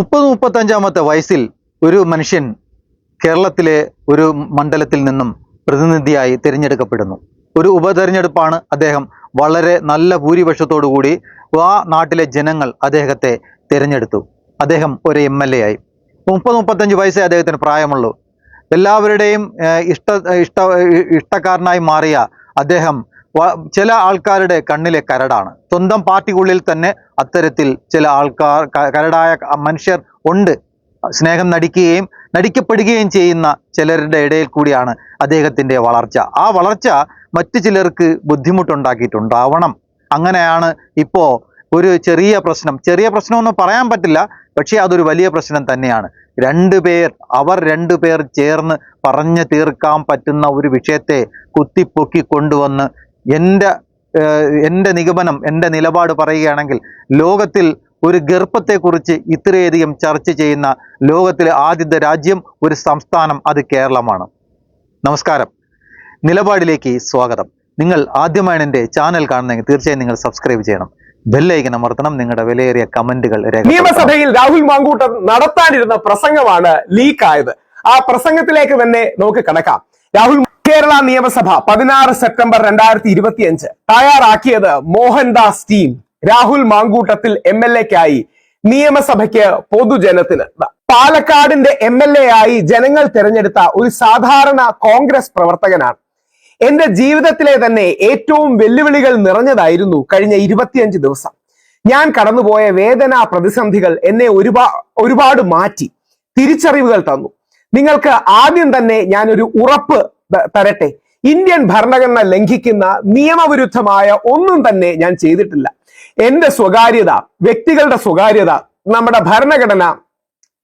മുപ്പത് മുപ്പത്തഞ്ചാമത്തെ വയസ്സിൽ ഒരു മനുഷ്യൻ കേരളത്തിലെ ഒരു മണ്ഡലത്തിൽ നിന്നും പ്രതിനിധിയായി തിരഞ്ഞെടുക്കപ്പെടുന്നു. ഒരു ഉപതെരഞ്ഞെടുപ്പാണ് അദ്ദേഹം വളരെ നല്ല കൂടി ആ നാട്ടിലെ ജനങ്ങൾ അദ്ദേഹത്തെ തിരഞ്ഞെടുത്തു. അദ്ദേഹം ഒരു എം എൽ എ ആയി. മുപ്പത് മുപ്പത്തഞ്ച് വയസ്സേ അദ്ദേഹത്തിന് പ്രായമുള്ളൂ. എല്ലാവരുടെയും ഇഷ്ട ഇഷ്ട ഇഷ്ടക്കാരനായി മാറിയ അദ്ദേഹം ചില ആൾക്കാരുടെ കണ്ണിലെ കരടാണ്. സ്വന്തം പാർട്ടിക്കുള്ളിൽ തന്നെ അത്തരത്തിൽ ചില ആൾക്കാർ കരടായ മനുഷ്യർ ഉണ്ട്. സ്നേഹം നടിക്കുകയും നടിക്കപ്പെടുകയും ചെയ്യുന്ന ചിലരുടെ ഇടയിൽ കൂടിയാണ് അദ്ദേഹത്തിന്റെ വളർച്ച. ആ വളർച്ച മറ്റു ചിലർക്ക് ബുദ്ധിമുട്ടുണ്ടാക്കിയിട്ടുണ്ടാവണം. അങ്ങനെയാണ് ഇപ്പോൾ ഒരു ചെറിയ പ്രശ്നം. ചെറിയ പ്രശ്നമൊന്നും പറയാൻ പറ്റില്ല. പക്ഷേ അതൊരു വലിയ പ്രശ്നം തന്നെയാണ്. രണ്ട് പേർ അവർ രണ്ടു പേർ ചേർന്ന് പറഞ്ഞു തീർക്കാൻ പറ്റുന്ന ഒരു വിഷയത്തെ കുത്തിപ്പൊക്കി കൊണ്ടുവന്ന് എന്റെ എന്റെ നിഗമനം എന്റെ നിലപാട് പറയുകയാണെങ്കിൽ ലോകത്തിൽ ഒരു ഗർഭത്തെക്കുറിച്ച് ഇത്രയധികം ചർച്ച ചെയ്യുന്ന ലോകത്തിലെ ആദ്യത്തെ രാജ്യം ഒരു സംസ്ഥാനം അത് കേരളമാണ്. നമസ്കാരം. നിലപാടിലേക്ക് സ്വാഗതം. നിങ്ങൾ ആദ്യമാണ് എന്റെ ചാനൽ കാണുന്നെങ്കിൽ തീർച്ചയായും നിങ്ങൾ സബ്സ്ക്രൈബ് ചെയ്യണം. ബെല്ലൈക്കൻ അമർത്തണം. നിങ്ങളുടെ വിലയേറിയ കമന്റുകൾ നിയമസഭയിൽ രാഹുൽ മാങ്കൂട്ടർ നടത്താനിരുന്ന പ്രസംഗമാണ് ലീക്കായത്. ആ പ്രസംഗത്തിലേക്ക് തന്നെ നമുക്ക് കണക്കാം രാഹുൽ കേരള നിയമസഭ പതിനാറ് സെപ്റ്റംബർ രണ്ടായിരത്തി ഇരുപത്തിയഞ്ച് തയ്യാറാക്കിയത് Mohandas team Rahul Mamkootathil M L എക്കായി നിയമസഭയ്ക്ക് പൊതുജനത്തിന്. പാലക്കാടിന്റെ എം എൽ എ ആയി ജനങ്ങൾ തിരഞ്ഞെടുത്ത ഒരു സാധാരണ കോൺഗ്രസ് പ്രവർത്തകനാണ്. എന്റെ ജീവിതത്തിലെ തന്നെ ഏറ്റവും വെല്ലുവിളികൾ നിറഞ്ഞതായിരുന്നു കഴിഞ്ഞ ഇരുപത്തിയഞ്ച് ദിവസം. ഞാൻ കടന്നുപോയ വേദന പ്രതിസന്ധികൾ എന്നെ ഒരുപാ ഒരുപാട് മാറ്റി. തിരിച്ചറിവുകൾ തന്നു. നിങ്ങൾക്ക് ആദ്യം തന്നെ ഞാൻ ഒരു ഉറപ്പ് തരട്ടെ. ഇന്ത്യൻ ഭരണഘടന ലംഘിക്കുന്ന നിയമവിരുദ്ധമായ ഒന്നും തന്നെ ഞാൻ ചെയ്തിട്ടില്ല. എന്റെ സ്വകാര്യത വ്യക്തികളുടെ സ്വകാര്യത നമ്മുടെ ഭരണഘടന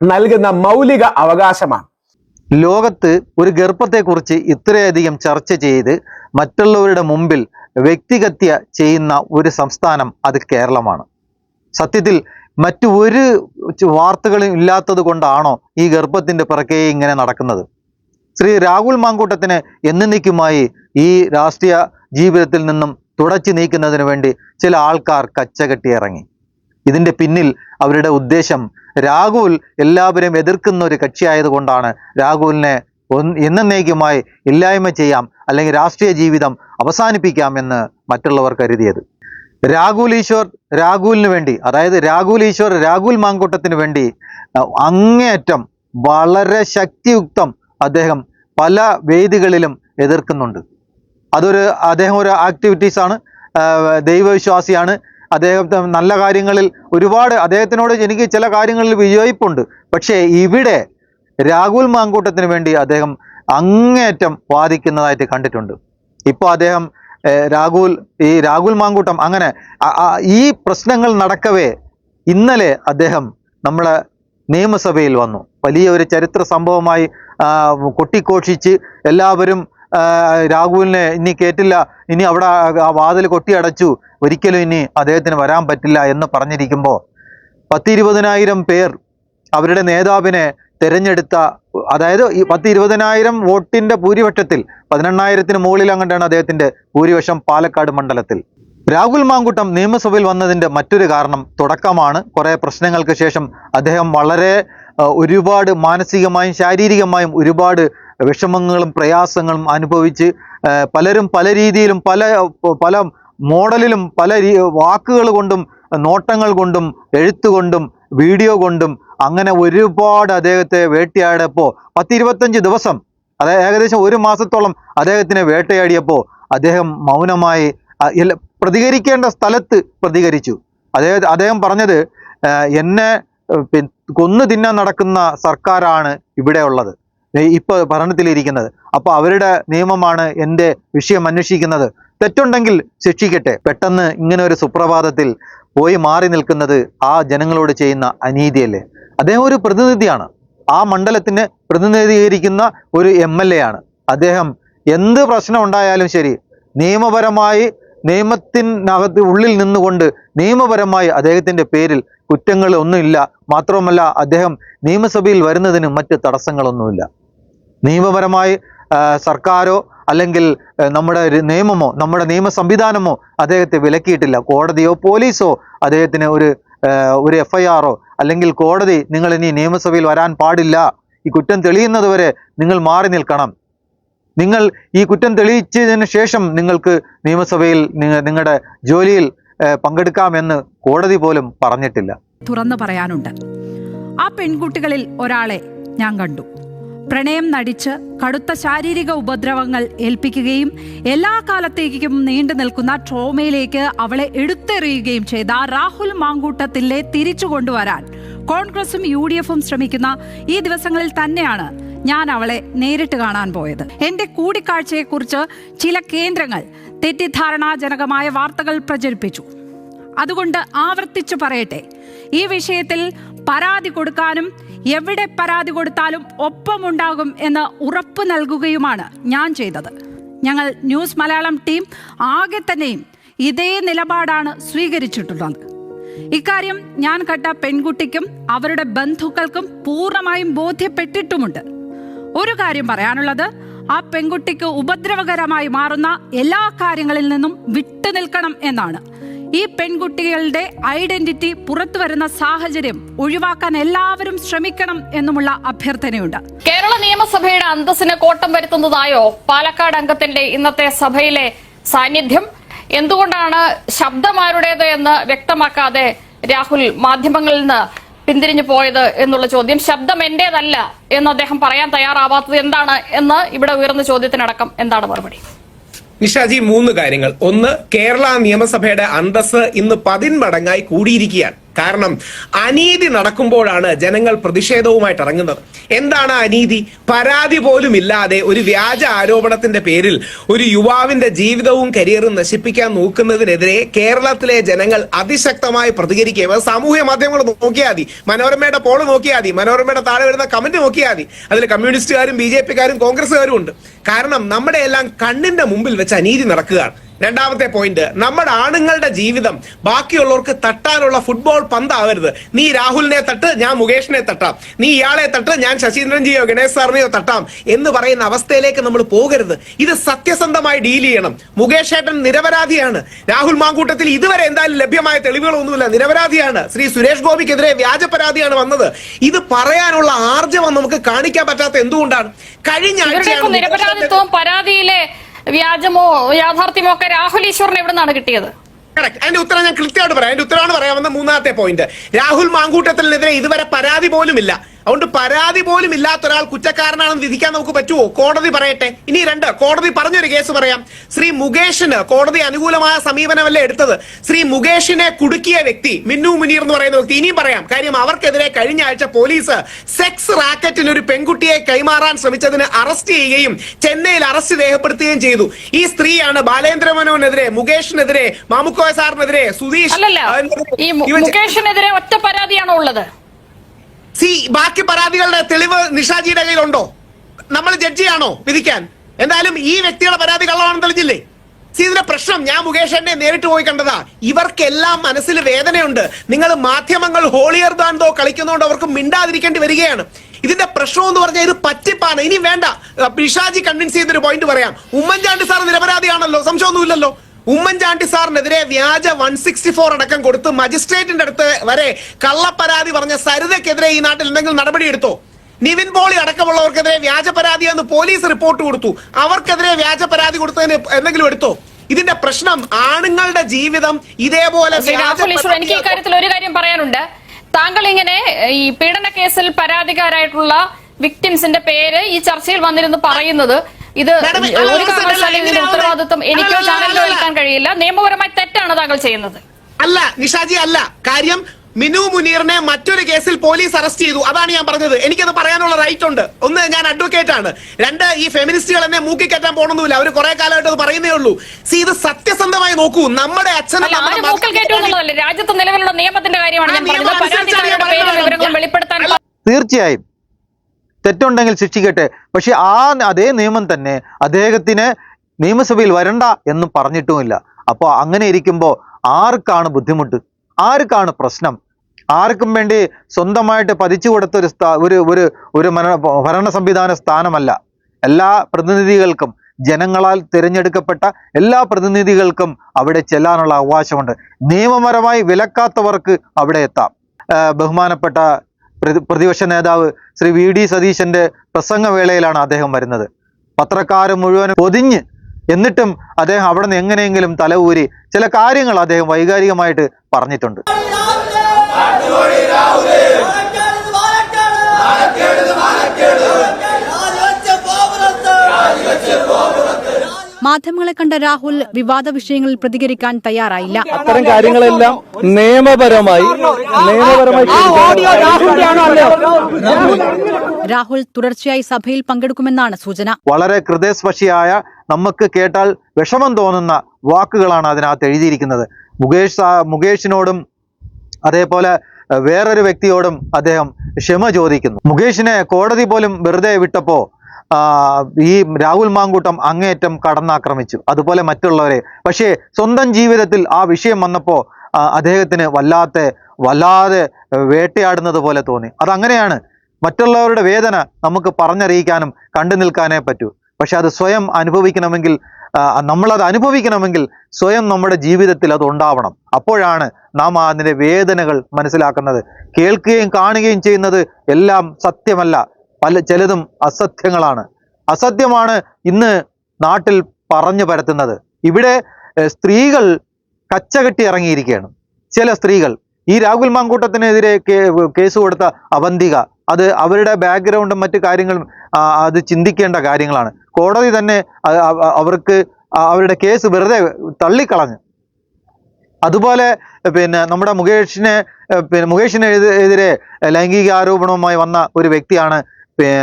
നൽകുന്ന മൗലിക അവകാശമാണ്. ലോകത്ത് ഒരു ഗർഭത്തെക്കുറിച്ച് ഇത്രയധികം ചർച്ച ചെയ്ത് മറ്റുള്ളവരുടെ മുമ്പിൽ വ്യക്തിഗത്യ ചെയ്യുന്ന ഒരു സംസ്ഥാനം അത് കേരളമാണ്. സത്യത്തിൽ മറ്റു ഒരു വാർത്തകളും ഇല്ലാത്തത് കൊണ്ടാണോ ഈ ഗർഭത്തിന്റെ പിറകെ ഇങ്ങനെ നടക്കുന്നത്? ശ്രീ രാഹുൽ മാങ്കൂട്ടത്തിന് എന്നേക്കുമായി ഈ രാഷ്ട്രീയ ജീവിതത്തിൽ നിന്നും തുടച്ചു നീക്കുന്നതിന് വേണ്ടി ചില ആൾക്കാർ കച്ചകെട്ടി ഇറങ്ങി. ഇതിന്റെ പിന്നിൽ അവരുടെ ഉദ്ദേശം രാഹുൽ എല്ലാവരും എതിർക്കുന്ന ഒരു കക്ഷിയായതുകൊണ്ടാണ് രാഹുലിനെ എന്നേക്കുമായി ഇല്ലായ്മ ചെയ്യാം അല്ലെങ്കിൽ രാഷ്ട്രീയ ജീവിതം അവസാനിപ്പിക്കാം എന്ന് മറ്റുള്ളവർ കരുതിയത്. രാഹുൽ ഈശ്വർ രാഹുലിന് വേണ്ടി അതായത് രാഹുൽ ഈശ്വർ രാഹുൽ മാങ്കൂട്ടത്തിന് വേണ്ടി അങ്ങേയറ്റം വളരെ ശക്തിയുക്തം അദ്ദേഹം പല വേദികളിലും എതിർക്കുന്നുണ്ട്. അതൊരു അദ്ദേഹം ഒരു ആക്ടിവിറ്റീസ് ആണ്. ദൈവവിശ്വാസിയാണ്. അദ്ദേഹത്തെ നല്ല കാര്യങ്ങളിൽ ഒരുപാട് അദ്ദേഹത്തിനോട് എനിക്ക് ചില കാര്യങ്ങളിൽ വിജയിപ്പുണ്ട്. പക്ഷേ ഇവിടെ രാഹുൽ മാങ്കൂട്ടത്തിന് വേണ്ടി അദ്ദേഹം അങ്ങേറ്റം വാദിക്കുന്നതായിട്ട് കണ്ടിട്ടുണ്ട്. ഇപ്പോൾ അദ്ദേഹം രാഹുൽ ഈ രാഹുൽ മാങ്കൂട്ടം അങ്ങനെ ഈ പ്രശ്നങ്ങൾ നടക്കവേ ഇന്നലെ അദ്ദേഹം നമ്മളെ നിയമസഭയിൽ വന്നു. വലിയ ഒരു ചരിത്ര സംഭവമായി കൊട്ടിഘോഷിച്ച് എല്ലാവരും രാഹുലിനെ ഇനി കേട്ടില്ല ഇനി അവിടെ ആ വാതിൽ കൊട്ടിയടച്ചു ഒരിക്കലും ഇനി അദ്ദേഹത്തിന് വരാൻ പറ്റില്ല എന്ന് പറഞ്ഞിരിക്കുമ്പോൾ പത്തിരുപതിനായിരം പേർ അവരുടെ നേതാവിനെ തിരഞ്ഞെടുത്ത അതായത് ഈ പത്ത് ഇരുപതിനായിരം വോട്ടിന്റെ ഭൂരിപക്ഷത്തിൽ പതിനെണ്ണായിരത്തിന് മുകളിൽ അങ്ങോട്ടാണ് അദ്ദേഹത്തിന്റെ ഭൂരിപക്ഷം പാലക്കാട് മണ്ഡലത്തിൽ. രാഹുൽ മാങ്കുട്ടം നിയമസഭയിൽ വന്നതിന്റെ മറ്റൊരു കാരണം തുടക്കമാണ്. കുറേ പ്രശ്നങ്ങൾക്ക് ശേഷം അദ്ദേഹം വളരെ ഒരുപാട് മാനസികമായും ശാരീരികമായും ഒരുപാട് വിഷമങ്ങളും പ്രയാസങ്ങളും അനുഭവിച്ച് പലരും പല രീതിയിലും പല പല മോഡലിലും പല വാക്കുകൾ കൊണ്ടും നോട്ടങ്ങൾ കൊണ്ടും എഴുത്തുകൊണ്ടും വീഡിയോ കൊണ്ടും അങ്ങനെ ഒരുപാട് അദ്ദേഹത്തെ വേട്ടയാടിയപ്പോൾ പത്തിരുപത്തഞ്ച് ദിവസം അതായത് ഏകദേശം ഒരു മാസത്തോളം അദ്ദേഹത്തിനെ വേട്ടയാടിയപ്പോൾ അദ്ദേഹം മൗനമായി പ്രതികരിക്കേണ്ട സ്ഥലത്ത് പ്രതികരിച്ചു. അദ്ദേഹം അദ്ദേഹം പറഞ്ഞത് എന്നെ കൊന്നു തിന്നാൻ നടക്കുന്ന സർക്കാരാണ് ഇവിടെ ഉള്ളത്. ഇപ്പോൾ ഭരണത്തിലിരിക്കുന്നത്. അപ്പോൾ അവരുടെ നിയമമാണ് എന്റെ വിഷയം അന്വേഷിക്കുന്നത്. തെറ്റുണ്ടെങ്കിൽ ശിക്ഷിക്കട്ടെ. പെട്ടെന്ന് ഇങ്ങനെ ഒരു സുപ്രഭാതത്തിൽ പോയി മാറി നിൽക്കുന്നത് ആ ജനങ്ങളോട് ചെയ്യുന്ന അനീതിയല്ലേ? അദ്ദേഹം ഒരു പ്രതിനിധിയാണ്. ആ മണ്ഡലത്തിന് പ്രതിനിധീകരിക്കുന്ന ഒരു എ ആണ്. അദ്ദേഹം എന്ത് പ്രശ്നം ഉണ്ടായാലും ശരി നിയമപരമായി നിയമത്തിനകത്ത് ഉള്ളിൽ നിന്നുകൊണ്ട് നിയമപരമായി അദ്ദേഹത്തിന്റെ പേരിൽ കുറ്റങ്ങൾ ഒന്നുമില്ല. മാത്രമല്ല അദ്ദേഹം നിയമസഭയിൽ വരുന്നതിന് മറ്റ് തടസ്സങ്ങളൊന്നുമില്ല. നിയമപരമായി സർക്കാരോ അല്ലെങ്കിൽ നമ്മുടെ നിയമമോ നമ്മുടെ നിയമ സംവിധാനമോ അദ്ദേഹത്തെ വിലക്കിയിട്ടില്ല. കോടതിയോ പോലീസോ അദ്ദേഹത്തിന് ഒരു ഒരു എഫ് അല്ലെങ്കിൽ കോടതി നിങ്ങൾ ഇനി നിയമസഭയിൽ വരാൻ പാടില്ല. ഈ കുറ്റം തെളിയുന്നതുവരെ നിങ്ങൾ മാറി നിൽക്കണം. നിങ്ങൾ ഈ കുറ്റം തെളിയിച്ചതിന് ശേഷം നിങ്ങൾക്ക് നിയമസഭയിൽ നിങ്ങളുടെ ജോലിയിൽ പങ്കെടുക്കാമെന്ന് കോടതി പോലും പറഞ്ഞിട്ടില്ല. തുറന്നു പറയാനുണ്ട്. ആ പെൺകുട്ടികളിൽ ഒരാളെ ഞാൻ കണ്ടു. പ്രണയം നടിച്ച് കടുത്ത ശാരീരിക ഉപദ്രവങ്ങൾ ഏൽപ്പിക്കുകയും എല്ലാ കാലത്തേക്കും നീണ്ടു നിൽക്കുന്ന ട്രോമയിലേക്ക് അവളെ എടുത്തെറിയുകയും ചെയ്ത രാഹുൽ മാങ്കൂട്ടത്തിലെ തിരിച്ചു കൊണ്ടുവരാൻ കോൺഗ്രസും യു ശ്രമിക്കുന്ന ഈ ദിവസങ്ങളിൽ തന്നെയാണ് ഞാൻ അവളെ നേരിട്ട് കാണാൻ പോയത്. എന്റെ കൂടിക്കാഴ്ചയെക്കുറിച്ച് ചില കേന്ദ്രങ്ങൾ തെറ്റിദ്ധാരണാജനകമായ വാർത്തകൾ പ്രചരിപ്പിച്ചു. അതുകൊണ്ട് ആവർത്തിച്ചു പറയട്ടെ. ഈ വിഷയത്തിൽ പരാതി കൊടുക്കാനും എവിടെ പരാതി കൊടുത്താലും ഒപ്പമുണ്ടാകും എന്ന് ഉറപ്പ് നൽകുകയുമാണ് ഞാൻ ചെയ്തത്. ഞങ്ങൾ ന്യൂസ് മലയാളം ടീം ആകെ തന്നെയും ഇതേ നിലപാടാണ് സ്വീകരിച്ചിട്ടുള്ളത്. ഇക്കാര്യം ഞാൻ കണ്ട പെൺകുട്ടിക്കും അവരുടെ ബന്ധുക്കൾക്കും പൂർണമായും ബോധ്യപ്പെട്ടിട്ടുമുണ്ട്. ഒരു കാര്യം പറയാനുള്ളത് ആ പെൺകുട്ടിക്ക് ഉപദ്രവകരമായി മാറുന്ന എല്ലാ കാര്യങ്ങളിൽ നിന്നും വിട്ടു നിൽക്കണം എന്നാണ്. ഈ പെൺകുട്ടികളുടെ ഐഡന്റിറ്റി പുറത്തു വരുന്ന സാഹചര്യം ഒഴിവാക്കാൻ എല്ലാവരും ശ്രമിക്കണം എന്നുമുള്ള അഭ്യർത്ഥനയുണ്ട്. കേരള നിയമസഭയുടെ അന്തസ്സിന് കോട്ടം വരുത്തുന്നതായോ? പാലക്കാട് അംഗത്തിന്റെ ഇന്നത്തെ സഭയിലെ സാന്നിധ്യം? എന്തുകൊണ്ടാണ് ശബ്ദമാരുടേത് എന്ന് വ്യക്തമാക്കാതെ രാഹുൽ മാധ്യമങ്ങളിൽ നിന്ന് പിന്തിരിഞ്ഞു പോയത് എന്നുള്ള ചോദ്യം ശബ്ദം എന്റേതല്ല എന്ന് അദ്ദേഹം പറയാൻ തയ്യാറാവാത്തത് എന്താണ് എന്ന് ഇവിടെ ഉയർന്ന ചോദ്യത്തിനടക്കം എന്താണ് മറുപടി? നിഷാജി മൂന്ന് കാര്യങ്ങൾ. ഒന്ന് കേരള നിയമസഭയുടെ അന്തസ് ഇന്ന് പതിന്മടങ്ങായി കൂടിയിരിക്കുകയാണ്. കാരണം അനീതി നടക്കുമ്പോഴാണ് ജനങ്ങൾ പ്രതിഷേധവുമായിട്ട് ഇറങ്ങുന്നത്. എന്താണ് അനീതി? പരാതി പോലും ഇല്ലാതെ ഒരു വ്യാജ ആരോപണത്തിന്റെ പേരിൽ ഒരു യുവാവിന്റെ ജീവിതവും കരിയറും നശിപ്പിക്കാൻ നോക്കുന്നതിനെതിരെ കേരളത്തിലെ ജനങ്ങൾ അതിശക്തമായി പ്രതികരിക്കുകയും അത് സാമൂഹ്യ മാധ്യമങ്ങൾ നോക്കിയാൽ മതി. മനോരമയുടെ പോൾ നോക്കിയാൽ മതി. മനോരമയുടെ താഴെ വരുന്ന കമന്റ് നോക്കിയാൽ മതി. അതിൽ കമ്മ്യൂണിസ്റ്റുകാരും ബി ജെ പിക്കാരും കോൺഗ്രസ്സുകാരും ഉണ്ട്. കാരണം നമ്മുടെ എല്ലാം കണ്ണിന്റെ മുമ്പിൽ വെച്ച് അനീതി നടക്കുകയാണ്. രണ്ടാമത്തെ പോയിന്റ് നമ്മുടെ ആണുങ്ങളുടെ ജീവിതം ബാക്കിയുള്ളവർക്ക് തട്ടാനുള്ള ഫുട്ബോൾ പന്താവരുത്. നീ രാഹുലിനെ തട്ട് ഞാൻ മുകേഷിനെ തട്ടാം. നീ ഇയാളെ തട്ട് ഞാൻ ശശീന്ദ്രൻജിയോ ഗണേശ് സാറിനെയോ തട്ടാം എന്ന് പറയുന്ന അവസ്ഥയിലേക്ക് നമ്മൾ പോകരുത്. ഇത് സത്യസന്ധമായി ഡീൽ ചെയ്യണം. മുകേഷ് ഏട്ടൻ നിരപരാധിയാണ്. രാഹുൽ മാങ്കൂട്ടത്തിൽ ഇതുവരെ എന്തായാലും ലഭ്യമായ തെളിവുകളൊന്നുമില്ല. നിരപരാധിയാണ്. ശ്രീ സുരേഷ് ഗോപിക്കെതിരെ വ്യാജ പരാതിയാണ് വന്നത്. ഇത് പറയാനുള്ള ആർജവം നമുക്ക് കാണിക്കാൻ പറ്റാത്ത എന്തുകൊണ്ടാണ്? കഴിഞ്ഞ ആഴ്ച പരാതിയിലെ വ്യാജമോ യാഥാർത്ഥ്യമോ ഒക്കെ രാഹുൽ ഈശ്വറിന് എവിടെ നിന്നാണ് കിട്ടിയത് അതിന്റെ ഉത്തരം ഞാൻ കൃത്യമായിട്ട് പറയാം. അതിന്റെ ഉത്തരമാണ് പറയാവുന്ന മൂന്നാമത്തെ പോയിന്റ് രാഹുൽ മാങ്കൂട്ടത്തിനെതിരെ ഇതുവരെ പരാതി പോലും ഇല്ല അതുകൊണ്ട് പരാതി പോലും ഇല്ലാത്ത ഒരാൾ കുറ്റക്കാരനാണെന്ന് വിധിക്കാൻ നമുക്ക് പറ്റുമോ കോടതി പറയട്ടെ. ഇനി രണ്ട് കോടതി പറഞ്ഞൊരു കേസ് പറയാം. ശ്രീ മുകേഷിന് കോടതി അനുകൂലമായ സമീപനമല്ലേ എടുത്തത്? ശ്രീ മുകേഷിനെ കുടുക്കിയ വ്യക്തി മിന്നു മുനീർ എന്ന് പറയുന്ന വ്യക്തി ഇനിയും പറയാം. കാര്യം അവർക്കെതിരെ കഴിഞ്ഞ ആഴ്ച പോലീസ് സെക്സ് റാക്കറ്റിന് ഒരു പെൺകുട്ടിയെ കൈമാറാൻ ശ്രമിച്ചതിന് അറസ്റ്റ് ചെയ്യുകയും ചെന്നൈയിൽ അറസ്റ്റ് രേഖപ്പെടുത്തുകയും ചെയ്തു. ഈ സ്ത്രീയാണ് ബാലേന്ദ്ര മനോനെതിരെ മുകേഷിനെതിരെ മാമുക്കോയ സാറിനെതിരെ സുധീഷ് മുകേഷിനെതിരെ ഒറ്റ പരാതിയാണോ ഉള്ളത് ബാക്കി പരാതികളുടെ തെളിവ് നിഷാജിയുടെ കയ്യിലുണ്ടോ? നമ്മൾ ജഡ്ജിയാണോ വിധിക്കാൻ? എന്തായാലും ഈ വ്യക്തിയുടെ പരാതി കള്ളമാണെന്ന് തെളിഞ്ഞില്ലേ? ഇതിന്റെ പ്രശ്നം ഞാൻ മുകേഷ് എന്നെ നേരിട്ട് പോയി കണ്ടതാ. ഇവർക്കെല്ലാം മനസ്സിൽ വേദനയുണ്ട്. നിങ്ങൾ മാധ്യമങ്ങൾ ഹോളിയർ ദാൻ കളിക്കുന്നതുകൊണ്ട് അവർക്ക് മിണ്ടാതിരിക്കേണ്ടി വരികയാണ്. ഇതിന്റെ പ്രശ്നം എന്ന് പറഞ്ഞാൽ ഇത് പറ്റിപ്പാണ്. ഇനി വേണ്ട. പിഷാജി കൺവിൻസ് ചെയ്യുന്നൊരു പോയിന്റ് പറയാം. ഉമ്മൻചാണ്ടി സാർ നിരപരാധിയാണല്ലോ. സംശയമൊന്നുമില്ലല്ലോ. ഉമ്മൻചാണ്ടി സാറിനെതിരെ വ്യാജ വൺ സിക്സ്റ്റി ഫോർ അടക്കം കൊടുത്ത് മജിസ്ട്രേറ്റിന്റെ അടുത്ത് വരെ കള്ളപ്പരാതി പറഞ്ഞ സരിതയ്ക്കെതിരെ ഈ നാട്ടിൽ എന്തെങ്കിലും നടപടിയെടുത്തോ? നിവിൻ പോളി അടക്കമുള്ളവർക്കെതിരെ വ്യാജ പരാതി എന്ന് പോലീസ് റിപ്പോർട്ട് കൊടുത്തു. അവർക്കെതിരെ വ്യാജ പരാതി കൊടുത്തതിന് എന്തെങ്കിലും എടുത്തോ? ഇതിന്റെ പ്രശ്നം ആണുങ്ങളുടെ ജീവിതം ഇതേപോലെ എനിക്ക് ഈ കാര്യത്തിൽ ഒരു കാര്യം പറയാനുണ്ട്. താങ്കൾ ഇങ്ങനെ ഈ പീഡന കേസിൽ പരാതിക്കാരായിട്ടുള്ള വിക്ടിംസിന്റെ പേര് ഈ ചർച്ചയിൽ വന്നിരുന്നു പറയുന്നത് ഇത് ഒരു കാരണവശാലും ഇതിന്റെ ഉത്തരവാദിത്വം എനിക്കോ ചാനലിലോ. എടുക്കാൻ കഴിയില്ല. നിയമപരമായി തെറ്റാണ് താങ്കൾ ചെയ്യുന്നത്. അല്ല നിഷാജി അല്ല. കാര്യം മിനു മുനീറിനെ മറ്റൊരു കേസിൽ പോലീസ് അറസ്റ്റ് ചെയ്തു. അതാണ് ഞാൻ പറഞ്ഞത്. എനിക്കത് പറയാനുള്ള റൈറ്റ് ഉണ്ട്. ഒന്ന് ഞാൻ അഡ്വക്കേറ്റ് ആണ്. രണ്ട് ഈ ഫെമിനിസ്റ്റുകൾ എന്നെ മൂക്കിക്കറ്റാൻ പോകണമെന്നില്ല അവർ കുറെ കാലമായിട്ട് അത് പറയുന്നേ ഉള്ളൂ. സി ഇത് സത്യസന്ധമായി നോക്കൂ. നമ്മുടെ അച്ഛനും രാജ്യത്ത് നിലവിലുള്ള നിയമത്തിന്റെ കാര്യമാണ് തീർച്ചയായും. തെറ്റുണ്ടെങ്കിൽ ശിക്ഷിക്കട്ടെ. പക്ഷെ ആ അതേ നിയമം തന്നെ അദ്ദേഹത്തിന് നിയമസഭയിൽ വരണ്ട എന്ന് പറഞ്ഞിട്ടുമില്ല. അപ്പോൾ അങ്ങനെ ഇരിക്കുമ്പോൾ ആർക്കാണ് ബുദ്ധിമുട്ട്? ആർക്കാണ് പ്രശ്നം? ആർക്കും വേണ്ടി സ്വന്തമായിട്ട് പതിച്ചു കൊടുത്ത ഒരു സ്ഥാ ഒരു ഒരു ഒരു മന- ഭരണ സംവിധാന സ്ഥാനമല്ല. എല്ലാ പ്രതിനിധികൾക്കും ജനങ്ങളാൽ തിരഞ്ഞെടുക്കപ്പെട്ട എല്ലാ പ്രതിനിധികൾക്കും അവിടെ ചെല്ലാനുള്ള അവകാശമുണ്ട്. നിയമപരമായി വിലക്കാത്തവർക്ക് അവിടെ എത്താം. ബഹുമാനപ്പെട്ട പ്രതിപക്ഷ നേതാവ് ശ്രീ വി ഡി സതീശന്റെ പ്രസംഗവേളയിലാണ് അദ്ദേഹം വരുന്നത്. പത്രക്കാർ മുഴുവൻ പൊതിഞ്ഞ് എന്നിട്ടും അദ്ദേഹം അവിടെ നിന്ന് എങ്ങനെയെങ്കിലും തല ഊരി ചില കാര്യങ്ങൾ അദ്ദേഹം വൈകാരികമായിട്ട് പറഞ്ഞിട്ടുണ്ട്. മാധ്യമങ്ങളെ കണ്ട രാഹുൽ വിവാദ വിഷയങ്ങളിൽ പ്രതികരിക്കാൻ തയ്യാറായില്ല. അത്തരം കാര്യങ്ങളെല്ലാം നിയമപരമായി നിയമപരമായി രാഹുൽ തുടർച്ചയായി സഭയിൽ പങ്കെടുക്കുമെന്നാണ് സൂചന. വളരെ ഹൃദയസ്പർശിയായ നമുക്ക് കേട്ടാൽ വിഷമം തോന്നുന്ന വാക്കുകളാണ് അതിനകത്ത് എഴുതിയിരിക്കുന്നത്. മുകേഷ് മുകേഷിനോടും അതേപോലെ വേറൊരു വ്യക്തിയോടും അദ്ദേഹം ക്ഷമ ചോദിക്കുന്നു. മുകേഷിനെ കോടതി പോലും വെറുതെ വിട്ടപ്പോ ആ, ഈ രാഹുൽ മാങ്കൂട്ടം അങ്ങേയറ്റം കടന്നാക്രമിച്ചു. അതുപോലെ മറ്റുള്ളവരെ. പക്ഷേ സ്വന്തം ജീവിതത്തിൽ ആ വിഷയം വന്നപ്പോൾ അദ്ദേഹത്തിന് വല്ലാത്ത വല്ലാതെ വേട്ടയാടുന്നത് പോലെ തോന്നി. അതങ്ങനെയാണ്. മറ്റുള്ളവരുടെ വേദന നമുക്ക് പറഞ്ഞറിയിക്കാനും കണ്ടു നിൽക്കാനേ പറ്റൂ. പക്ഷെ അത് സ്വയം അനുഭവിക്കണമെങ്കിൽ നമ്മളത് അനുഭവിക്കണമെങ്കിൽ സ്വയം നമ്മുടെ ജീവിതത്തിൽ അത് ഉണ്ടാവണം. അപ്പോഴാണ് നാം അതിന്റെ വേദനകൾ മനസ്സിലാക്കുന്നത്. കേൾക്കുകയും കാണുകയും ചെയ്യുന്നത് എല്ലാം സത്യമല്ല. പല ചിലതും അസത്യങ്ങളാണ്. അസത്യമാണ് ഇന്ന് നാട്ടിൽ പറഞ്ഞു പരത്തുന്നത്. ഇവിടെ സ്ത്രീകൾ കച്ചകെട്ടി ഇറങ്ങിയിരിക്കുകയാണ്. ചില സ്ത്രീകൾ. ഈ രാഹുൽ മാങ്കൂട്ടത്തിനെതിരെ കേസ് കൊടുത്ത അവന്തിക അത് അവരുടെ ബാക്ക്ഗ്രൗണ്ടും മറ്റു കാര്യങ്ങളും അത് ചിന്തിക്കേണ്ട കാര്യങ്ങളാണ്. കോടതി തന്നെ അവർക്ക് അവരുടെ കേസ് വെറുതെ തള്ളിക്കളഞ്ഞു. അതുപോലെ പിന്നെ നമ്മുടെ മുകേഷിനെ പിന്നെ മുകേഷിനെതിരെ ലൈംഗിക ആരോപണവുമായി വന്ന ഒരു വ്യക്തിയാണ്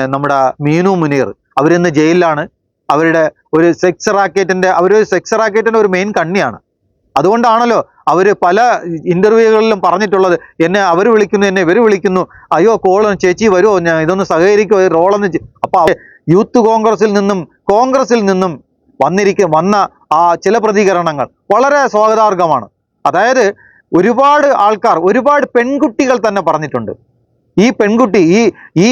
നമ്മുടെ മീനു മുനീർ. അവരിന്ന് ജയിലിലാണ്. അവരുടെ ഒരു സെക്സ് റാക്കറ്റിന്റെ അവരൊരു സെക്സ് റാക്കറ്റിന്റെ ഒരു മെയിൻ കണ്ണിയാണ്. അതുകൊണ്ടാണല്ലോ അവർ പല ഇന്റർവ്യൂകളിലും പറഞ്ഞിട്ടുള്ളത്. എന്നെ അവർ വിളിക്കുന്നു എന്നെ ഇവർ വിളിക്കുന്നു. അയ്യോ കോളും ചേച്ചി വരുമോ ഞാൻ ഇതൊന്ന് സഹകരിക്കുമോ റോളെന്ന് അപ്പോൾ ചെ-" അപ്പൊ യൂത്ത് കോൺഗ്രസിൽ നിന്നും കോൺഗ്രസിൽ നിന്നും വന്നിരിക്കും വന്ന ആ ചില പ്രതികരണങ്ങൾ വളരെ സ്വാഗതാർഹമാണ്. അതായത് ഒരുപാട് ആൾക്കാർ ഒരുപാട് പെൺകുട്ടികൾ തന്നെ പറഞ്ഞിട്ടുണ്ട്. ഈ പെൺകുട്ടി ഈ ഈ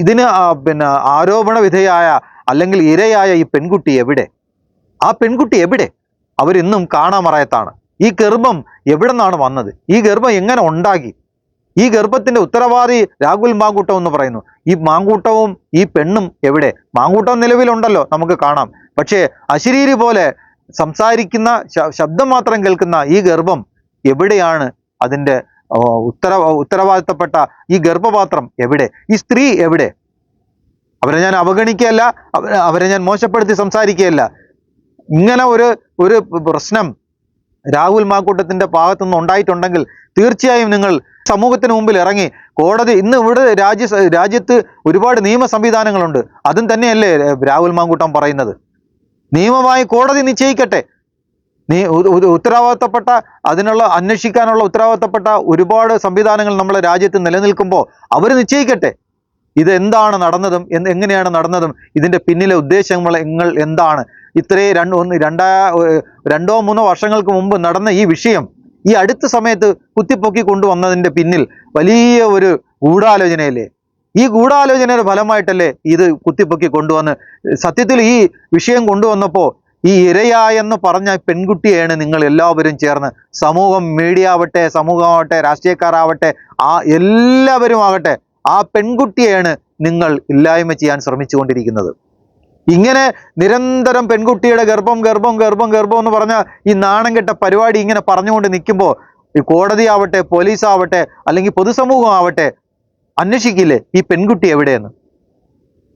ഇതിന് പിന്നെ ആരോപണ വിധേയായ അല്ലെങ്കിൽ ഇരയായ ഈ പെൺകുട്ടി എവിടെ? ആ പെൺകുട്ടി എവിടെ? അവരിന്നും കാണാമറയത്താണ്. ഈ ഗർഭം എവിടെ നിന്നാണ് വന്നത്? ഈ ഗർഭം എങ്ങനെ ഉണ്ടാക്കി? ഈ ഗർഭത്തിന്റെ ഉത്തരവാദി രാഹുൽ മാങ്കൂട്ടം എന്ന് പറയുന്നു. ഈ മാങ്കൂട്ടവും ഈ പെണ്ണും എവിടെ? മാങ്കൂട്ടം നിലവിലുണ്ടല്ലോ നമുക്ക് കാണാം. പക്ഷേ അശരീരി പോലെ സംസാരിക്കുന്ന ശബ്ദം മാത്രം കേൾക്കുന്ന ഈ ഗർഭം എവിടെയാണ് അതിന്റെ ഉത്തര ഉത്തരവാദിത്തപ്പെട്ട ഈ ഗർഭപാത്രം എവിടെ? ഈ സ്ത്രീ എവിടെ? അവരെ ഞാൻ അവഗണിക്കുകയല്ല അവരെ ഞാൻ മോശപ്പെടുത്തി സംസാരിക്കുകയല്ല. ഇങ്ങനെ ഒരു ഒരു പ്രശ്നം രാഹുൽ മാക്കൂട്ടത്തിന്റെ ഭാഗത്തുനിന്ന് ഉണ്ടായിട്ടുണ്ടെങ്കിൽ തീർച്ചയായും നിങ്ങൾ സമൂഹത്തിന് മുമ്പിൽ ഇറങ്ങി കോടതി ഇന്ന് ഇവിടെ രാജ്യ രാജ്യത്ത് ഒരുപാട് നിയമ സംവിധാനങ്ങളുണ്ട്. അതും തന്നെയല്ലേ രാഹുൽ മാങ്കൂട്ടം പറയുന്നത്. നിയമമായി കോടതി നിശ്ചയിക്കട്ടെ. നീ ഉ- ഉത്തരവാദിത്തപ്പെട്ട അതിനുള്ള അന്വേഷിക്കാനുള്ള ഉത്തരവാദിത്തപ്പെട്ട ഒരുപാട് സംവിധാനങ്ങൾ നമ്മുടെ രാജ്യത്ത് നിലനിൽക്കുമ്പോൾ അവർ നിശ്ചയിക്കട്ടെ. ഇതെന്താണ് നടന്നതും എന്ത് എങ്ങനെയാണ് നടന്നതും ഇതിന്റെ പിന്നിലെ ഉദ്ദേശങ്ങൾ നിങ്ങൾ എന്താണ് ഇത്രയും രണ്ട് ഒന്ന് രണ്ടാ രണ്ടോ മൂന്നോ വർഷങ്ങൾക്ക് മുമ്പ് നടന്ന ഈ വിഷയം ഈ അടുത്ത സമയത്ത് കുത്തിപ്പൊക്കി കൊണ്ടുവന്നതിന്റെ പിന്നിൽ വലിയ ഒരു ഗൂഢാലോചനയല്ലേ? ഈ ഗൂഢാലോചനയുടെ ഫലമായിട്ടല്ലേ ഇത് കുത്തിപ്പൊക്കി കൊണ്ടുവന്ന് സത്യത്തിൽ ഈ വിഷയം കൊണ്ടുവന്നപ്പോൾ ഈ ഇരയായെന്ന് പറഞ്ഞ പെൺകുട്ടിയെയാണ് നിങ്ങൾ എല്ലാവരും ചേർന്ന്. സമൂഹം മീഡിയ ആവട്ടെ സമൂഹമാവട്ടെ രാഷ്ട്രീയക്കാരാവട്ടെ ആ എല്ലാവരും ആകട്ടെ ആ പെൺകുട്ടിയെയാണ് നിങ്ങൾ ഇല്ലായ്മ ചെയ്യാൻ ശ്രമിച്ചുകൊണ്ടിരിക്കുന്നത്. ഇങ്ങനെ നിരന്തരം പെൺകുട്ടിയുടെ ഗർഭം ഗർഭം ഗർഭം ഗർഭം എന്ന് പറഞ്ഞ ഈ നാണം കെട്ട പരിപാടി ഇങ്ങനെ പറഞ്ഞുകൊണ്ട് നിൽക്കുമ്പോൾ ഈ കോടതി ആവട്ടെ പോലീസ് ആവട്ടെ അല്ലെങ്കിൽ പൊതുസമൂഹം ആവട്ടെ അന്വേഷിക്കില്ലേ ഈ പെൺകുട്ടി എവിടെയെന്ന്?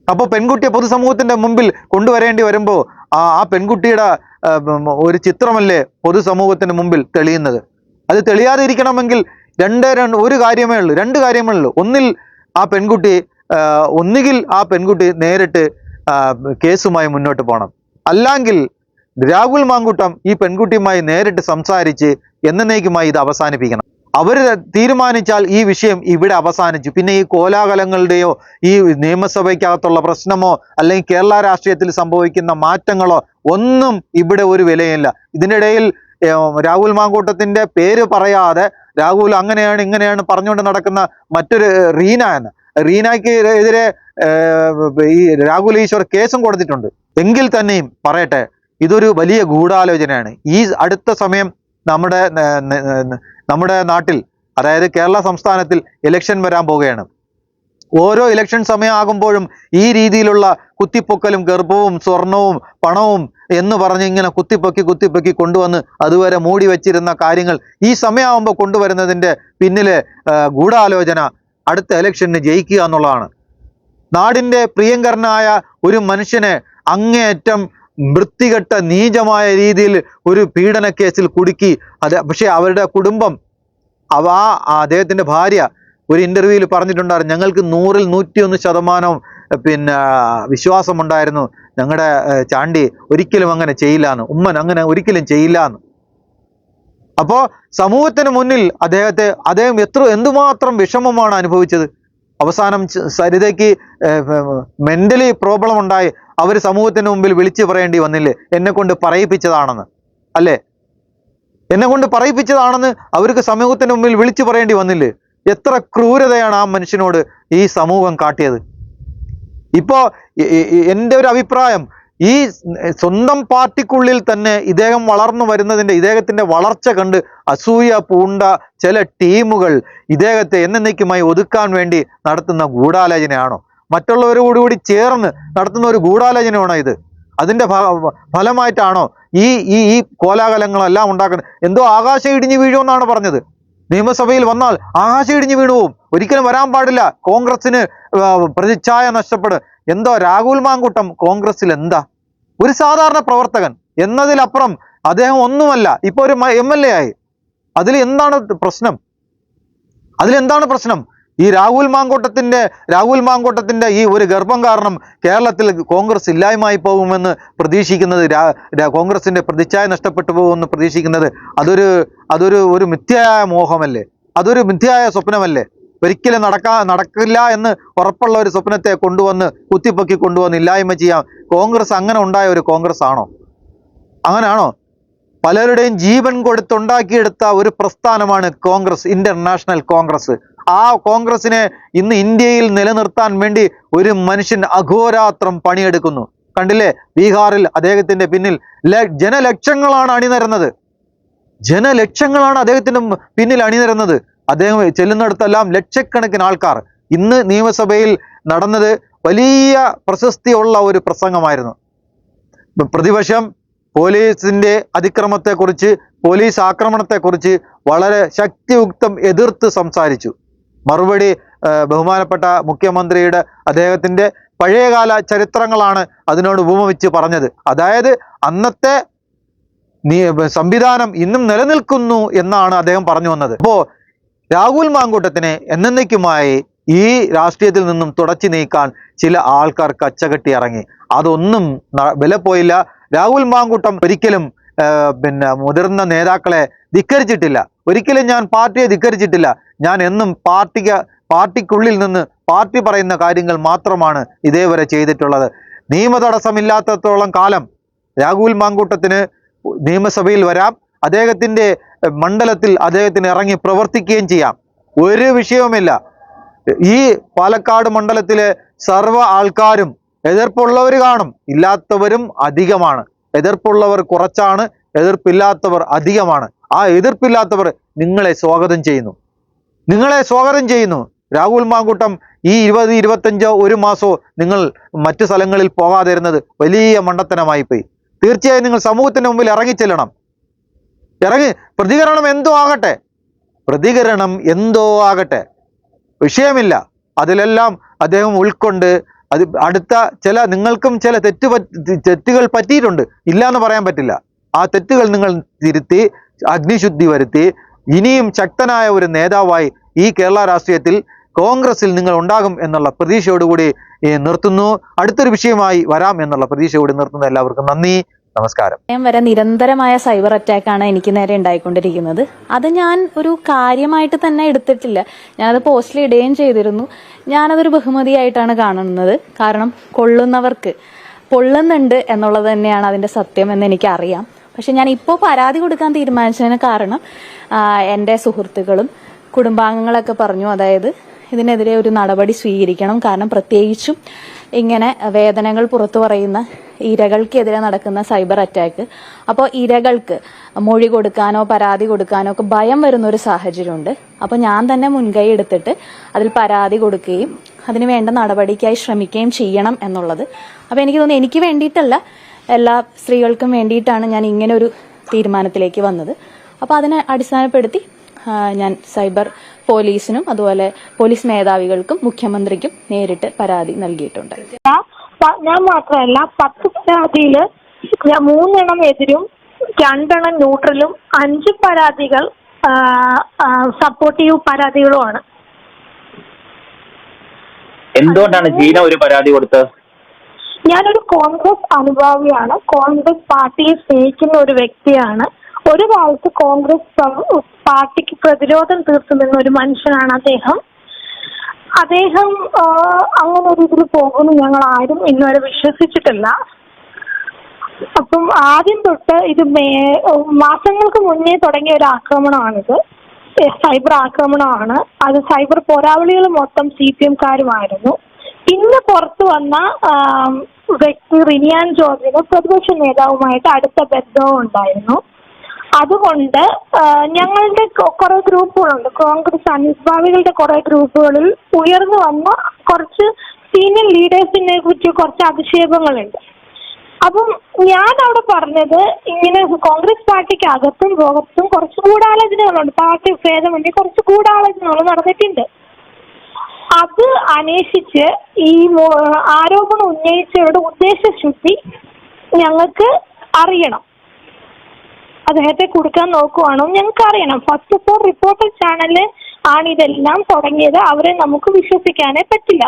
അപ്പോൾ പെൺകുട്ടിയെ പൊതുസമൂഹത്തിന്റെ മുമ്പിൽ കൊണ്ടുവരേണ്ടി വരുമ്പോൾ ആ ആ പെൺകുട്ടിയുടെ ഒരു ചിത്രമല്ലേ പൊതുസമൂഹത്തിന് മുമ്പിൽ തെളിയുന്നത്? അത് തെളിയാതെ ഇരിക്കണമെങ്കിൽ രണ്ട് രണ്ട് ഒരു കാര്യമേ ഉള്ളൂ രണ്ട് കാര്യമേ ഉള്ളൂ. ഒന്നിൽ ആ പെൺകുട്ടി ഒന്നുകിൽ ആ പെൺകുട്ടി നേരിട്ട് കേസുമായി മുന്നോട്ട് പോകണം അല്ലെങ്കിൽ രാഹുൽ മാങ്കൂട്ടം ഈ പെൺകുട്ടിയുമായി നേരിട്ട് സംസാരിച്ച് എന്നേക്കുമായി ഇത് അവസാനിപ്പിക്കണം. അവർ തീരുമാനിച്ചാൽ ഈ വിഷയം ഇവിടെ അവസാനിച്ചു. പിന്നെ ഈ കോലാഹലങ്ങളുടെയോ ഈ നിയമസഭയ്ക്കകത്തുള്ള പ്രശ്നമോ അല്ലെങ്കിൽ കേരള രാഷ്ട്രീയത്തിൽ സംഭവിക്കുന്ന മാറ്റങ്ങളോ ഒന്നും ഇവിടെ ഒരു വിലയില്ല. ഇതിനിടയിൽ രാഹുൽ മാങ്കൂട്ടത്തിന്റെ പേര് പറയാതെ രാഹുൽ അങ്ങനെയാണ് ഇങ്ങനെയാണ് പറഞ്ഞുകൊണ്ട് നടക്കുന്ന മറ്റൊരു റീന എന്ന്. റീനയ്ക്ക് എതിരെ ഈ രാഹുൽ ഈശ്വർ കേസും കൊടുത്തിട്ടുണ്ട്. എങ്കിൽ തന്നെയും പറയട്ടെ ഇതൊരു വലിയ ഗൂഢാലോചനയാണ്. ഈ അടുത്ത സമയം നമ്മുടെ നമ്മുടെ നാട്ടിൽ അതായത് കേരള സംസ്ഥാനത്തിൽ ഇലക്ഷൻ വരാൻ പോവുകയാണ്. ഓരോ ഇലക്ഷൻ സമയമാകുമ്പോഴും ഈ രീതിയിലുള്ള കുത്തിപ്പൊക്കലും ഗർഭവും സ്വർണവും പണവും എന്ന് പറഞ്ഞ് ഇങ്ങനെ കുത്തിപ്പൊക്കി കുത്തിപ്പൊക്കി കൊണ്ടുവന്ന് അതുവരെ മൂടി വച്ചിരുന്ന കാര്യങ്ങൾ ഈ സമയമാകുമ്പോൾ കൊണ്ടുവരുന്നതിന്റെ പിന്നിലെ ഗൂഢാലോചന അടുത്ത ഇലക്ഷന് ജയിക്കുക എന്നുള്ളതാണ്. നാടിന്റെ പ്രിയങ്കരനായ ഒരു മനുഷ്യനെ അങ്ങേയറ്റം വൃത്തികെട്ട നീചമായ രീതിയിൽ ഒരു പീഡന കേസിൽ കുടുക്കി. അത് പക്ഷേ അവരുടെ കുടുംബം അവ ആ അദ്ദേഹത്തിന്റെ ഭാര്യ ഒരു ഇന്റർവ്യൂവിൽ പറഞ്ഞിട്ടുണ്ടായിരുന്നു. ഞങ്ങൾക്ക് നൂറിൽ നൂറ്റിയൊന്ന് ശതമാനം പിന്നെ വിശ്വാസമുണ്ടായിരുന്നു. ഞങ്ങളുടെ ചാണ്ടി ഒരിക്കലും അങ്ങനെ ചെയ്യില്ല എന്ന് ഉമ്മൻ അങ്ങനെ ഒരിക്കലും ചെയ്യില്ല എന്ന് അപ്പോൾ സമൂഹത്തിന് മുന്നിൽ അദ്ദേഹത്തെ അദ്ദേഹം എത്ര എന്തുമാത്രം വിഷമമാണ് അനുഭവിച്ചത്. അവസാനം സരിതയ്ക്ക് മെന്റലി പ്രോബ്ലം ഉണ്ടായി. അവർ സമൂഹത്തിന് മുമ്പിൽ വിളിച്ചു പറയേണ്ടി വന്നില്ലേ? എന്നെ കൊണ്ട് പറയിപ്പിച്ചതാണെന്ന്. അല്ലേ? എന്നെ കൊണ്ട് പറയിപ്പിച്ചതാണെന്ന് അവർക്ക് സമൂഹത്തിന് മുമ്പിൽ വിളിച്ചു പറയേണ്ടി വന്നില്ലേ? എത്ര ക്രൂരതയാണ് ആ മനുഷ്യനോട് ഈ സമൂഹം കാട്ടിയത്. ഇപ്പോ എന്റെ ഒരു അഭിപ്രായം ഈ സ്വന്തം പാർട്ടിക്കുള്ളിൽ തന്നെ ഇദ്ദേഹം വളർന്നു വരുന്നതിന്റെ ഇദ്ദേഹത്തിന്റെ വളർച്ച കണ്ട് അസൂയ പൂണ്ട ചില ടീമുകൾ ഇദ്ദേഹത്തെ എന്നേക്കുമായി ഒതുക്കാൻ വേണ്ടി നടത്തുന്ന ഗൂഢാലോചനയാണോ? മറ്റുള്ളവരോട് കൂടി ചേർന്ന് നടത്തുന്ന ഒരു ഗൂഢാലോചനയാണോ ഇത്? അതിന്റെ ഫലമായിട്ടാണോ ഈ ഈ ഈ കോലാഹലങ്ങളെല്ലാം ഉണ്ടാക്കുന്നത് എന്തോ ആകാശം ഇടിഞ്ഞു വീഴുമെന്നാണ് പറഞ്ഞത്. നിയമസഭയിൽ വന്നാൽ ആകാശം ഇടിഞ്ഞു വീണു പോവും ഒരിക്കലും വരാൻ പാടില്ല. കോൺഗ്രസിന് പ്രതിച്ഛായ നഷ്ടപ്പെടും. എന്തോ രാഹുൽ മാങ്കുട്ടം കോൺഗ്രസിൽ എന്താ? ഒരു സാധാരണ പ്രവർത്തകൻ എന്നതിലപ്പുറം അദ്ദേഹം ഒന്നുമല്ല ഇപ്പോൾ ഒരു എ ആയി. അതിൽ എന്താണ് പ്രശ്നം? അതിലെന്താണ് പ്രശ്നം? ഈ രാഹുൽ മാങ്കോട്ടത്തിന്റെ രാഹുൽ മാങ്കോട്ടത്തിന്റെ ഈ ഒരു ഗർഭം കാരണം കേരളത്തിൽ കോൺഗ്രസ് ഇല്ലായ്മയായി പോകുമെന്ന് പ്രതീക്ഷിക്കുന്നത് കോൺഗ്രസിന്റെ പ്രതിച്ഛായ നഷ്ടപ്പെട്ടു പോകുമെന്ന് പ്രതീക്ഷിക്കുന്നത് അതൊരു അതൊരു ഒരു മിഥ്യയായ മോഹമല്ലേ? അതൊരു മിഥ്യയായ സ്വപ്നമല്ലേ? ഒരിക്കലും നടക്കാ നടക്കില്ല എന്ന് ഉറപ്പുള്ള ഒരു സ്വപ്നത്തെ കൊണ്ടുവന്ന് കുത്തിപ്പൊക്കി കൊണ്ടുവന്ന് ഇല്ലായ്മ ചെയ്യാം കോൺഗ്രസ് അങ്ങനെ ഉണ്ടായ ഒരു കോൺഗ്രസ് ആണോ? അങ്ങനെയാണോ പലരുടെയും ജീവൻ കൊടുത്തുണ്ടാക്കിയെടുത്ത ഒരു പ്രസ്ഥാനമാണ് കോൺഗ്രസ് ഇന്റർനാഷണൽ കോൺഗ്രസ്. ആ കോൺഗ്രസിനെ ഇന്ന് ഇന്ത്യയിൽ നിലനിർത്താൻ വേണ്ടി ഒരു മനുഷ്യൻ അഘോരാത്രം പണിയെടുക്കുന്നു. കണ്ടില്ലേ? ബീഹാറിൽ അദ്ദേഹത്തിന്റെ പിന്നിൽ ജനലക്ഷങ്ങളാണ് അണിനിരന്നത്. ജനലക്ഷങ്ങളാണ് അദ്ദേഹത്തിന്റെ പിന്നിൽ അണിനിരന്നത്. അദ്ദേഹം ചെല്ലുന്നിടത്തെല്ലാം ലക്ഷക്കണക്കിന് ആൾക്കാർ ഇന്ന് നിയമസഭയിൽ നടന്നത് വലിയ പ്രശസ്തിയുള്ള ഒരു പ്രസംഗമായിരുന്നു. പ്രതിപക്ഷം പോലീസിന്റെ അതിക്രമത്തെക്കുറിച്ച് പോലീസ് ആക്രമണത്തെക്കുറിച്ച് വളരെ ശക്തിയുക്തം എതിർത്ത് സംസാരിച്ചു. മറുപടി ബഹുമാനപ്പെട്ട മുഖ്യമന്ത്രിയുടെ അദ്ദേഹത്തിന്റെ പഴയകാല ചരിത്രങ്ങളാണ് അതിനോട് ഉപമിച്ച് പറഞ്ഞത്. അതായത് അന്നത്തെ സംവിധാനം ഇന്നും നിലനിൽക്കുന്നു എന്നാണ് അദ്ദേഹം പറഞ്ഞു വന്നത്. അപ്പോൾ രാഹുൽ മാങ്കൂട്ടത്തിനെ എന്നേക്കുമായി ഈ രാഷ്ട്രീയത്തിൽ നിന്നും തുടച്ചു നീക്കാൻ ചില ആൾക്കാർ കച്ചകെട്ടി ഇറങ്ങി. അതൊന്നും വില പോയില്ല. രാഹുൽ മാങ്കൂട്ടം ഒരിക്കലും പിന്നെ മുതിർന്ന നേതാക്കളെ ധിക്കരിച്ചിട്ടില്ല. ഒരിക്കലും ഞാൻ പാർട്ടിയെ ധിക്കരിച്ചിട്ടില്ല. ഞാൻ എന്നും പാർട്ടിക്ക് പാർട്ടിക്കുള്ളിൽ നിന്ന് പാർട്ടി പറയുന്ന കാര്യങ്ങൾ മാത്രമാണ് ഇതേവരെ ചെയ്തിട്ടുള്ളത്. നിയമ തടസ്സമില്ലാത്തത്തോളം കാലം രാഹുൽ മാങ്കൂട്ടത്തിന് നിയമസഭയിൽ വരാം. അദ്ദേഹത്തിന്റെ മണ്ഡലത്തിൽ അദ്ദേഹത്തിന് ഇറങ്ങി പ്രവർത്തിക്കുകയും ചെയ്യാം. ഒരു വിഷയവുമില്ല. ഈ പാലക്കാട് മണ്ഡലത്തിലെ സർവ ആൾക്കാരും എതിർപ്പുള്ളവർ കാണും. ഇല്ലാത്തവരും അധികമാണ്. എതിർപ്പുള്ളവർ കുറച്ചാണ് എതിർപ്പില്ലാത്തവർ അധികമാണ്. ആ എതിർപ്പില്ലാത്തവർ നിങ്ങളെ സ്വാഗതം ചെയ്യുന്നു. നിങ്ങളെ സ്വാഗതം ചെയ്യുന്നു. രാഹുൽ മാങ്കൂട്ടം ഈ ഇരുപത് ഇരുപത്തഞ്ചോ ഒരു മാസമോ നിങ്ങൾ മറ്റു സ്ഥലങ്ങളിൽ പോകാതെ പോകാതിരുന്നത് വലിയ മണ്ടത്തനമായി പോയി. തീർച്ചയായും നിങ്ങൾ സമൂഹത്തിന്റെ മുമ്പിൽ ഇറങ്ങിച്ചെല്ലണം ഇറങ്ങി പ്രതികരണം എന്തോ ആകട്ടെ. പ്രതികരണം എന്തോ ആകട്ടെ. വിഷയമില്ല. അതിലെല്ലാം അദ്ദേഹം ഉൾക്കൊണ്ട് അത് അടുത്ത ചില നിങ്ങൾക്കും ചില തെറ്റ് തെറ്റുകൾ പറ്റിയിട്ടുണ്ട്. ഇല്ല എന്ന് പറയാൻ പറ്റില്ല. ആ തെറ്റുകൾ നിങ്ങൾ തിരുത്തി അഗ്നിശുദ്ധി വരുത്തി ഇനിയും ശക്തനായ ഒരു നേതാവായി ഈ കേരള രാഷ്ട്രീയത്തിൽ കോൺഗ്രസിൽ നിങ്ങൾ ഉണ്ടാകും എന്നുള്ള പ്രതീക്ഷയോടുകൂടി നിർത്തുന്നു. അടുത്തൊരു വിഷയമായി വരാം എന്നുള്ള പ്രതീക്ഷയോട് നിർത്തുന്നു എല്ലാവർക്കും നന്ദി. നമസ്കാരം. ഞാൻ വരെ നിരന്തരമായ സൈബർ അറ്റാക്ക് ആണ് എനിക്ക് നേരെ ഉണ്ടായിക്കൊണ്ടിരിക്കുന്നത്. അത് ഞാൻ ഒരു കാര്യമായിട്ട് തന്നെ എടുത്തിട്ടില്ല. ഞാനത് പോസ്റ്റിൽ ഇടുകയും ചെയ്തിരുന്നു. ഞാനതൊരു ബഹുമതിയായിട്ടാണ് കാണുന്നത്. കാരണം കൊള്ളുന്നവർക്ക് പൊള്ളുന്നുണ്ട് എന്നുള്ളത് തന്നെയാണ് അതിന്റെ സത്യം എന്ന് എനിക്കറിയാം. പക്ഷെ ഞാൻ ഇപ്പോൾ പരാതി കൊടുക്കാൻ തീരുമാനിച്ചതിന് കാരണം എന്റെ സുഹൃത്തുക്കളും കുടുംബാംഗങ്ങളൊക്കെ പറഞ്ഞു അതായത് ഇതിനെതിരെ ഒരു നടപടി സ്വീകരിക്കണം. കാരണം പ്രത്യേകിച്ചും ഇങ്ങനെ വേദനകൾ പുറത്തു പറയുന്ന ഇരകൾക്കെതിരെ നടക്കുന്ന സൈബർ അറ്റാക്ക്. അപ്പോൾ ഇരകൾക്ക് മൊഴി കൊടുക്കാനോ പരാതി കൊടുക്കാനോ ഒക്കെ ഭയം വരുന്ന ഒരു സാഹചര്യമുണ്ട്. അപ്പോൾ ഞാൻ തന്നെ മുൻകൈ എടുത്തിട്ട് അതിൽ പരാതി കൊടുക്കുകയും അതിന് വേണ്ട നടപടിക്കായി ശ്രമിക്കുകയും ചെയ്യണം എന്നുള്ളത്. അപ്പോൾ എനിക്ക് തോന്നുന്നു എനിക്ക് വേണ്ടിയിട്ടല്ല എല്ലാ സ്ത്രീകൾക്കും വേണ്ടിയിട്ടാണ് ഞാൻ ഇങ്ങനെ ഒരു തീരുമാനത്തിലേക്ക് വന്നത്. അപ്പോൾ അതിനെ അടിസ്ഥാനപ്പെടുത്തി ഞാൻ സൈബർ പോലീസിനും അതുപോലെ പോലീസ് മേധാവികൾക്കും മുഖ്യമന്ത്രിക്കും നേരിട്ട് പരാതി നൽകിയിട്ടുണ്ട്. ഞാൻ മാത്രമല്ല പത്ത് പരാതിയിൽ ഞാൻ മൂന്നെണ്ണം എതിരും രണ്ടെണ്ണം ന്യൂട്രലും അഞ്ച് പരാതികൾ സപ്പോർട്ടീവ് പരാതികളുമാണ്. എന്തുകൊണ്ടാണ് ജീന ഒരു പരാതി കൊടുത്തത്? ഞാനൊരു കോൺഗ്രസ് അനുഭാവിയാണ്. കോൺഗ്രസ് പാർട്ടിയെ സ്നേഹിക്കുന്ന ഒരു വ്യക്തിയാണ്. ഒരു കാലത്ത് കോൺഗ്രസ് പാർട്ടിക്ക് പ്രതിരോധം തീർത്തു നിന്ന ഒരു മനുഷ്യനാണ് അദ്ദേഹം. അദ്ദേഹം അങ്ങനെ ഒരു ഇതിൽ പോകുമെന്ന് ഞങ്ങൾ ആരും ഇന്നുവരെ വിശ്വസിച്ചിട്ടില്ല. അപ്പം ആദ്യം തൊട്ട് ഇത് മാസങ്ങൾക്ക് മുന്നേ തുടങ്ങിയ ഒരു ആക്രമണമാണിത്. സൈബർ ആക്രമണമാണ്. അത് സൈബർ പോരാളികൾ മൊത്തം സി പി എംകാരുമായിരുന്നു. ഇന്ന് പുറത്തു വന്ന വ്യക്തി റിനിയാൻ ജോർജിന് പ്രതിപക്ഷ നേതാവുമായിട്ട് അടുത്ത ബന്ധവും ഉണ്ടായിരുന്നു. അതുകൊണ്ട് ഞങ്ങളുടെ കുറെ ഗ്രൂപ്പുകളുണ്ട്. കോൺഗ്രസ് അനുഭാവികളുടെ കുറെ ഗ്രൂപ്പുകളിൽ ഉയർന്നു വന്ന കുറച്ച് സീനിയർ ലീഡേഴ്സിനെ കുറിച്ച് കുറച്ച് അധിക്ഷേപങ്ങളുണ്ട്. അപ്പം ഞാൻ അവിടെ പറഞ്ഞത് ഇങ്ങനെ കോൺഗ്രസ് പാർട്ടിക്ക് അകത്തും പുറത്തും കുറച്ച് ഗൂഢാലോചനകളുണ്ട്. പാർട്ടി ഭേദമന്യേ കുറച്ച് ഗൂഢാലോചനകൾ നടന്നിട്ടുണ്ട്. അത് അന്വേഷിച്ച് ഈ ആരോപണം ഉന്നയിച്ചവരുടെ ഉദ്ദേശശുദ്ധി ഞങ്ങൾക്ക് അറിയണം. അദ്ദേഹത്തെ കൊടുക്കാൻ നോക്കുവാണോ. ഞങ്ങൾക്ക് അറിയണം ഫസ്റ്റ് ഫോർ റിപ്പോർട്ടർ ചാനൽ ആണ് ഇതെല്ലാം തുടങ്ങിയത്. അവരെ നമുക്ക് വിശ്വസിക്കാനേ പറ്റില്ല.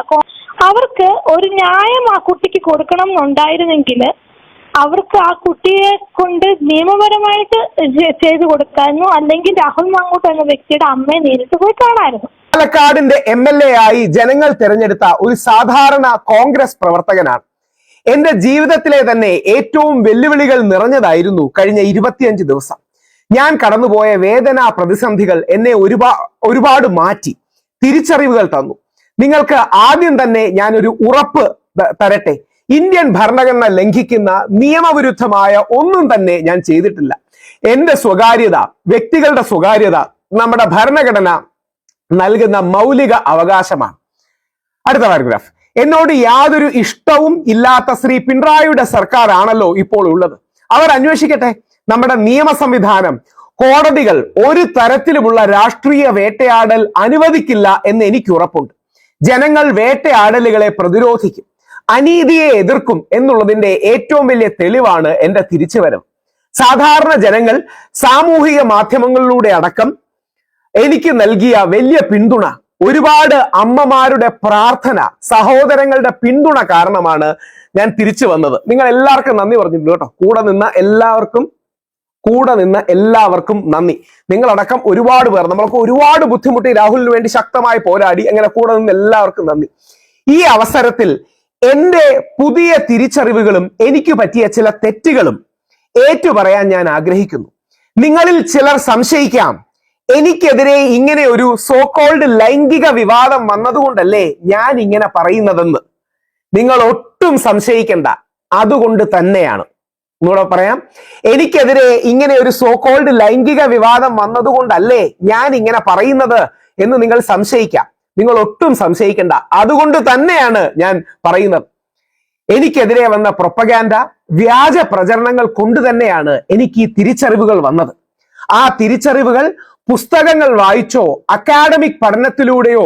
അവർക്ക് ഒരു ന്യായം ആ കുട്ടിക്ക് കൊടുക്കണം എന്നുണ്ടായിരുന്നെങ്കിൽ അവർക്ക് ആ കുട്ടിയെ കൊണ്ട് നിയമപരമായിട്ട് ചെയ്തു കൊടുക്കായിരുന്നു. അല്ലെങ്കിൽ രാഹുൽ മാങ്കൂട്ട് എന്ന വ്യക്തിയുടെ അമ്മയെ നേരിട്ട് പോയി കാണാമായിരുന്നു പാലക്കാടിന്റെ എം എൽ എ ആയി ജനങ്ങൾ തിരഞ്ഞെടുത്ത ഒരു സാധാരണ കോൺഗ്രസ് പ്രവർത്തകനാണ്. എന്റെ ജീവിതത്തിലെ തന്നെ ഏറ്റവും വെല്ലുവിളികൾ നിറഞ്ഞതായിരുന്നു കഴിഞ്ഞ ഇരുപത്തിയഞ്ച് ദിവസം. ഞാൻ കടന്നുപോയ വേദന പ്രതിസന്ധികൾ എന്നെ ഒരുപാ ഒരുപാട് മാറ്റി തിരിച്ചറിവുകൾ തന്നു. നിങ്ങൾക്ക് ആദ്യം തന്നെ ഞാനൊരു ഉറപ്പ് തരട്ടെ. ഇന്ത്യൻ ഭരണഘടന ലംഘിക്കുന്ന നിയമവിരുദ്ധമായ ഒന്നും തന്നെ ഞാൻ ചെയ്തിട്ടില്ല. എന്റെ സ്വകാര്യത വ്യക്തികളുടെ സ്വകാര്യത നമ്മുടെ ഭരണഘടന നൽകുന്ന മൗലിക അവകാശമാണ്. അടുത്ത പാരഗ്രാഫ് എന്നോട് യാതൊരു ഇഷ്ടവും ഇല്ലാത്ത ശ്രീ പിണറായിയുടെ സർക്കാരാണല്ലോ ഇപ്പോൾ ഉള്ളത്. അവർ അന്വേഷിക്കട്ടെ. നമ്മുടെ നിയമ സംവിധാനം കോടതികൾ ഒരു തരത്തിലുമുള്ള രാഷ്ട്രീയ വേട്ടയാടൽ അനുവദിക്കില്ല എന്ന് എനിക്ക് ഉറപ്പുണ്ട്. ജനങ്ങൾ വേട്ടയാടലുകളെ പ്രതിരോധിക്കും. അനീതിയെ എതിർക്കും എന്നുള്ളതിന്റെ ഏറ്റവും വലിയ തെളിവാണ് എന്റെ തിരിച്ചുവരവ്. സാധാരണ ജനങ്ങൾ സാമൂഹിക മാധ്യമങ്ങളിലൂടെ അടക്കം എനിക്ക് നൽകിയ വലിയ പിന്തുണ ഒരുപാട് അമ്മമാരുടെ പ്രാർത്ഥന സഹോദരങ്ങളുടെ പിന്തുണ കാരണമാണ് ഞാൻ തിരിച്ചു വന്നത്. നിങ്ങൾ എല്ലാവർക്കും നന്ദി പറഞ്ഞിട്ടുണ്ട് കേട്ടോ. കൂടെ നിന്ന എല്ലാവർക്കും കൂടെ നിന്ന എല്ലാവർക്കും നന്ദി. നിങ്ങളടക്കം ഒരുപാട് പേർ നമ്മളൊക്കെ ഒരുപാട് ബുദ്ധിമുട്ടി രാഹുലിന് വേണ്ടി ശക്തമായി പോരാടി അങ്ങനെ കൂടെ നിന്ന് എല്ലാവർക്കും നന്ദി. ഈ അവസരത്തിൽ എന്റെ പുതിയ തിരിച്ചറിവുകളും എനിക്ക് പറ്റിയ ചില തെറ്റുകളും ഏറ്റു പറയാൻ ഞാൻ ആഗ്രഹിക്കുന്നു. നിങ്ങളിൽ ചിലർ സംശയിക്കാം. എനിക്കെതിരെ ഇങ്ങനെ ഒരു സോ കോൾഡ് ലൈംഗിക വിവാദം വന്നതുകൊണ്ടല്ലേ ഞാൻ ഇങ്ങനെ പറയുന്നതെന്ന്. നിങ്ങൾ ഒട്ടും സംശയിക്കണ്ട. അതുകൊണ്ട് തന്നെയാണ്. ഒന്നുകൂടെ പറയാം. എനിക്കെതിരെ ഇങ്ങനെ ഒരു സോ കോൾഡ് ലൈംഗിക വിവാദം വന്നതുകൊണ്ടല്ലേ ഞാൻ ഇങ്ങനെ പറയുന്നത് എന്ന് നിങ്ങൾ സംശയിക്കാം. നിങ്ങൾ ഒട്ടും സംശയിക്കണ്ട. അതുകൊണ്ട് തന്നെയാണ് ഞാൻ പറയുന്നത്. എനിക്കെതിരെ വന്ന പ്രൊപ്പഗാൻഡ വ്യാജ പ്രചരണങ്ങൾ കൊണ്ട് തന്നെയാണ് എനിക്ക് ഈ തിരിച്ചറിവുകൾ വന്നത്. ആ തിരിച്ചറിവുകൾ പുസ്തകങ്ങൾ വായിച്ചോ അക്കാഡമിക് പഠനത്തിലൂടെയോ